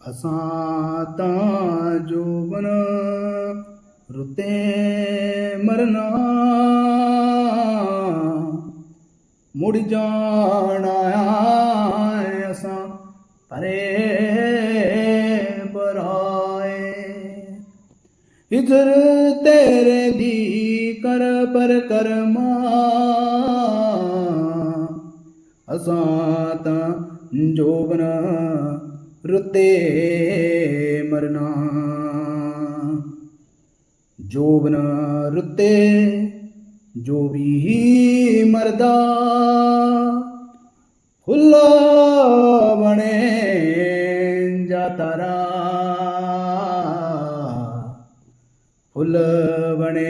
ਅਸਾਂ ਤਾਂ ਜੋਬਨ ਰੁੱਤੇ ਮਰਨਾ, ਮੁੜ ਜਾਣਾ ਅਸਾਂ ਪਰੇ ਬਰਾਏ ਇਧਰ ਤੇਰੇ ਦੀ ਕਰ ਪਰ ਕਰਮਾ, ਅਸਾਂ ਤਾਂ ਜੋਬਨ ਰੁੱਤੇ ਮਰਨਾ। ਜੋਬਨ ਰੁੱਤੇ, ਜੋ ਵੀ ਮਰਦਾ, ਫੁੱਲ ਬਣੇ ਜਾ ਤਾਰਾ। ਫੁੱਲ ਬਣੇ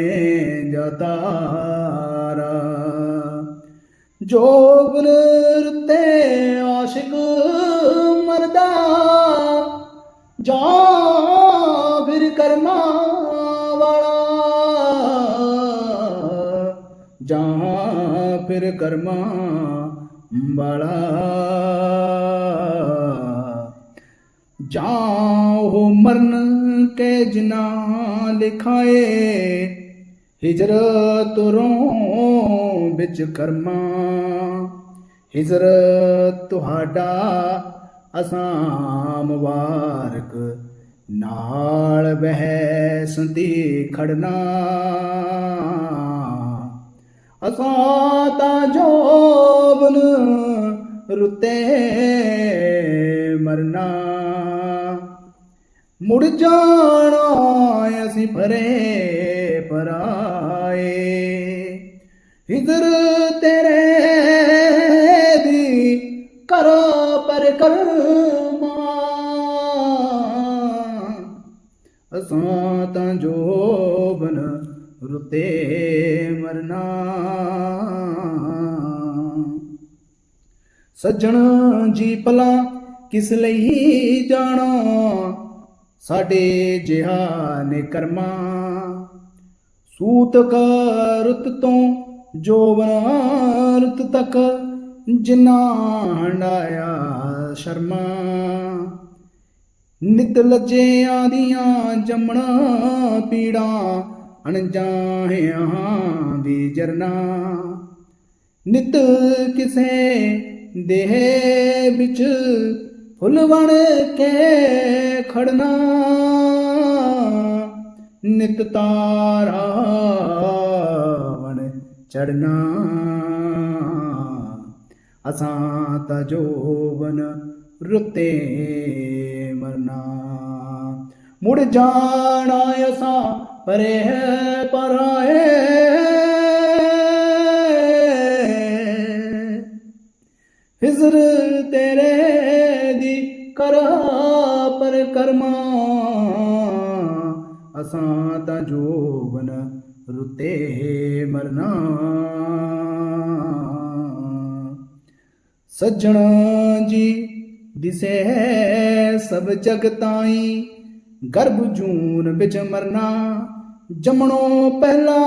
ਜਾਤਾਰਾ ਜੋਬਨ ਰੁੱਤੇ ਆਸ਼ਿਕ ਜਾਂ ਫਿਰ ਕਰਮਾ ਵਾਲਾ। ਜਾਂ ਫਿਰ ਕਰਮਾ ਵਾਲਾ। ਜਾਂ ਉਹ ਮਰਨ ਕੇ ਜਿਨਾ ਲਿਖਾਏ ਹਿਜਰਤ ਰੋਂ ਵਿੱਚ ਕਰਮਾ। ਹਿਜਰਤ ਤੁਹਾਡਾ ਅਸਾਂ ਮੁਬਾਰਕ ਨਾਲ ਬਹਿ ਸੰਤੀ ਖੜਨਾ। ਅਸਾਂ ਤਾਂ ਜੋਬਨ ਰੁੱਤੇ ਮਰਨਾ। ਮੁੜ ਜਾਣਾ ਅਸੀਂ ਪਰੇ ਪਰਾਏ। ਹਿਜ਼ਰ ਤੇਰੇ ਕਰਮਾ। ਅਸਾਂ ਤਾਂ ਜੋਬਨ ਰੁਤੇ ਮਰਨਾ। ਸੱਜਣ ਜੀ ਭਲਾ ਕਿਸ ਲਈ ਜਾਣਾ? ਸਾਡੇ ਜਿਹਾ ਨੇ ਕਰਮਾ। ਸੂਤਕ ਰੁੱਤ ਤੋਂ ਜੋਬਨ ਰੁੱਤ ਤੱਕ ਜਿਨਾ ਹੰਡਾਇਆ ਸ਼ਰਮਾ। ਨਿਤ ਲੱਜਿਆਂ ਦੀਆਂ ਜੰਮਣਾ ਪੀੜਾਂ ਅਣਜਾਹਿਆਂ ਦੀ ਜਰਨਾ। ਨਿਤ ਕਿਸੇ ਦੇਹ ਵਿੱਚ ਫੁੱਲ ਬਣ ਕੇ ਖੜਨਾ। ਨਿਤ ਤਾਰਾ ਬਣ ਚੜਨਾ ਅਸਾਂ ਤਾਂ ਜੋਬਨ ਰੁੱਤੇ ਮਰਨਾ। ਮੁੜ ਜਾਣਾ ਅਸਾਂ ਪਰੇ ਪਰਾਏ। ਹਿਜ਼ਰ ਤੇਰੇ ਦੀ ਕਰਾ ਪਰ ਕਰਮਾ। ਅਸਾਂ ਤਾਂ ਜੋਬਨ ਰੁੱਤੇ ਮਰਨਾ। ਸੱਜਣ ਜੀ ਦਿਸੇ ਸਭ ਜਗ ਤਾਈ, ਗਰਭ ਜੂਨ ਵਿੱਚ ਮਰਨਾ, ਜਮਣੋਂ ਪਹਿਲਾਂ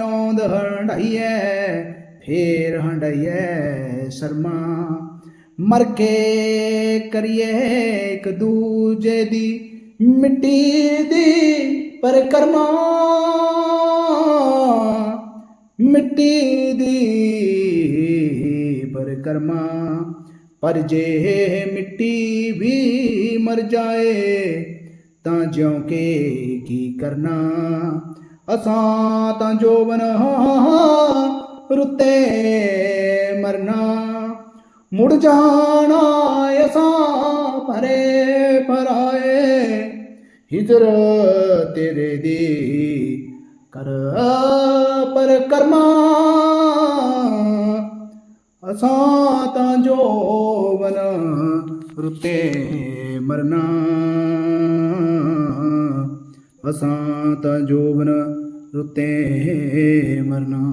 ਆਉਂਦ ਹੰਡਾਈਐ ਫੇਰ ਹੰਡਾਈਐ ਸ਼ਰਮਾ। ਮਰ ਕੇ ਕਰੀਏ ਇੱਕ ਦੂਜੇ ਦੀ ਮਿੱਟੀ ਦੀ ਪਰਕਰਮਾ। ਮਿੱਟੀ ਦੀ ਪਰਕਰਮਾ ਪਰ ਜੇ ਮਿੱਟੀ ਵੀ ਮਰ ਜਾਏ, ਤਾਂ ਜਿਉਂ ਕੇ ਕੀ ਕਰਨਾ? ਅਸਾਂ ਤਾਂ ਜੋਬਨ ਰੁੱਤੇ ਮਰਨਾ। ਮੁੜ ਜਾਣਾ ਅਸਾਂ ਪਰੇ ਪਰਾਏ ਹਿਜਰ ਤੇਰੇ ਦੀ ਕਰ ਪਰ ਕਰਮਾ ਅਸਾਂ ਤਾਂ ਜੋਬਨ ਰੁੱਤੇ ਮਰਨਾ। ਅਸਾਂ ਤਾਂ ਜੋਬਨ ਰੁੱਤੇ ਮਰਨਾ।